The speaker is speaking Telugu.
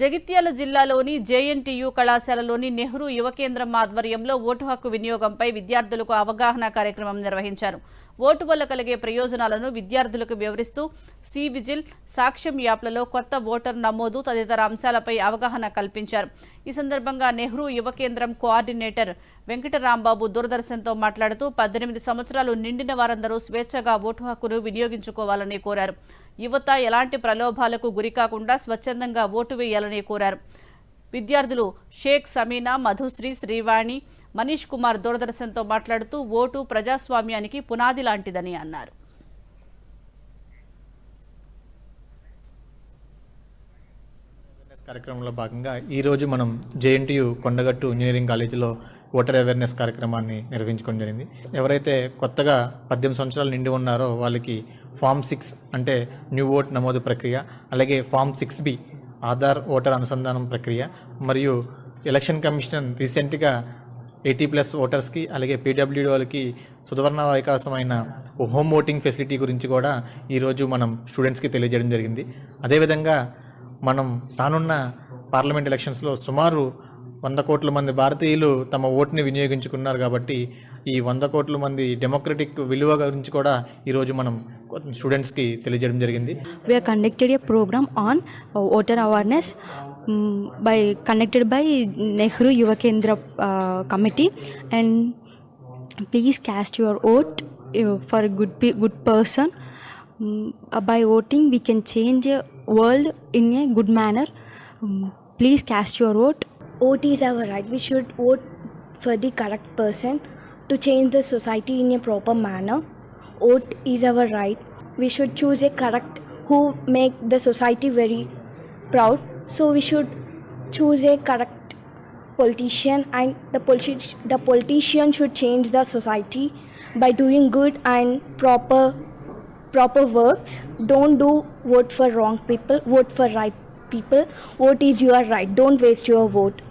జగిత్యాల జిల్లాలోని జేఎన్టీయూ కళాశాలలోని నెహ్రూ యువ కేంద్రం ఆధ్వర్యంలో ఓటు హక్కు వినియోగంపై విద్యార్థులకు అవగాహన కార్యక్రమం నిర్వహించారు. ఓటు వల్ల కలిగే ప్రయోజనాలను విద్యార్థులకు వివరిస్తూ సి విజిల్ సాక్ష్యం యాప్లలో కొత్త ఓటర్ నమోదు తదితర అంశాలపై అవగాహన కల్పించారు. ఈ సందర్భంగా నెహ్రూ యువ కేంద్రం కోఆర్డినేటర్ వెంకటరాంబాబు దూరదర్శన్తో మాట్లాడుతూ పద్దెనిమిది సంవత్సరాలు నిండిన వారందరూ స్వేచ్ఛగా ఓటు హక్కును వినియోగించుకోవాలని కోరారు. యువత ఎలాంటి ప్రలోభాలకు గురికాకుండా స్వచ్ఛందంగా ఓటు వేయాలని కోరారు. విద్యార్థులు షేక్ సమీనా మధుశ్రీ శ్రీవాణి మనీష్ కుమార్ దూరదర్శన్తో మాట్లాడుతూ ఓటు ప్రజాస్వామ్యానికి పునాది లాంటిదని అన్నారు. అవేర్నెస్ కార్యక్రమంలో భాగంగా ఈరోజు మనం జేఎన్టీయు కొండగట్టు ఇంజనీరింగ్ కాలేజీలో ఓటర్ అవేర్నెస్ కార్యక్రమాన్ని నిర్వహించుకోవడం జరిగింది. ఎవరైతే కొత్తగా పద్దెనిమిది సంవత్సరాలు నిండి ఉన్నారో వాళ్ళకి ఫామ్ సిక్స్ అంటే న్యూ ఓట్ నమోదు ప్రక్రియ అలాగే form six B Aadhaar voter అనుసంధానం ప్రక్రియ మరియు ఎలక్షన్ కమిషన్ రీసెంట్గా ఎయిటీ ప్లస్ ఓటర్స్కి అలాగే పీడబ్ల్యూడీ వాళ్ళకి సుధవర్ణ అవకాశమైన హోమ్ ఓటింగ్ ఫెసిలిటీ గురించి కూడా ఈరోజు మనం స్టూడెంట్స్కి తెలియజేయడం జరిగింది. అదేవిధంగా మనం రానున్న పార్లమెంట్ ఎలక్షన్స్లో సుమారు వంద కోట్ల మంది భారతీయులు తమ ఓటుని వినియోగించుకున్నారు కాబట్టి ఈ వంద కోట్ల మంది డెమోక్రటిక్ విలువ గురించి కూడా ఈరోజు మనం స్టూడెంట్స్కి తెలియజేయడం జరిగింది. We conducted a program on voter uh, by connected by Nehru Yuva Kendra uh, committee and please cast your vote for a good good person Um, by voting we can change a world in a good manner um, please cast your vote vote is our right. We should vote for the correct person to change the society in a proper manner. Vote is our right. We should choose a correct who make the society very proud. So we should choose a correct politician and the politi- the politician should change the society by doing good and proper proper works. Don't do vote for wrong people. Vote for right people. Vote is your right. Don't waste your vote.